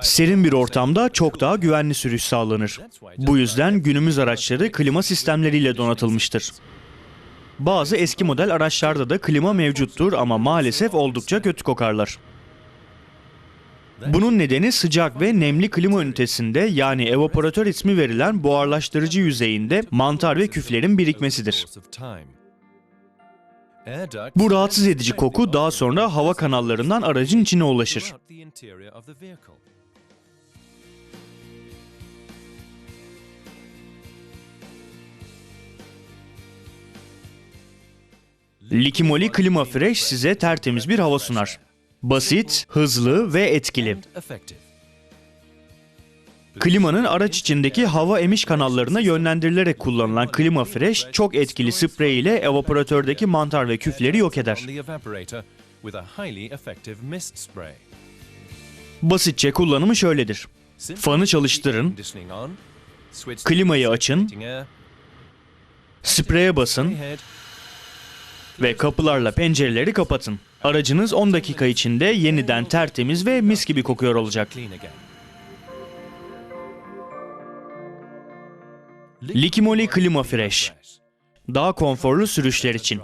Serin bir ortamda çok daha güvenli sürüş sağlanır. Bu yüzden günümüz araçları klima sistemleriyle donatılmıştır. Bazı eski model araçlarda da klima mevcuttur ama maalesef oldukça kötü kokarlar. Bunun nedeni sıcak ve nemli klima ünitesinde yani evaporatör ismi verilen buharlaştırıcı yüzeyinde mantar ve küflerin birikmesidir. Bu rahatsız edici koku daha sonra hava kanallarından aracın içine ulaşır. Likimoli Klima Fresh size tertemiz bir hava sunar. Basit, hızlı ve etkili. Klimanın araç içindeki hava emiş kanallarına yönlendirilerek kullanılan Klima Fresh çok etkili sprey ile evaporatördeki mantar ve küfleri yok eder. Basitçe kullanımı şöyledir. Fanı çalıştırın, klimayı açın, spreye basın ve kapılarla pencereleri kapatın. Aracınız 10 dakika içinde yeniden tertemiz ve mis gibi kokuyor olacak. Likimoli Klima Fresh. Daha konforlu sürüşler için.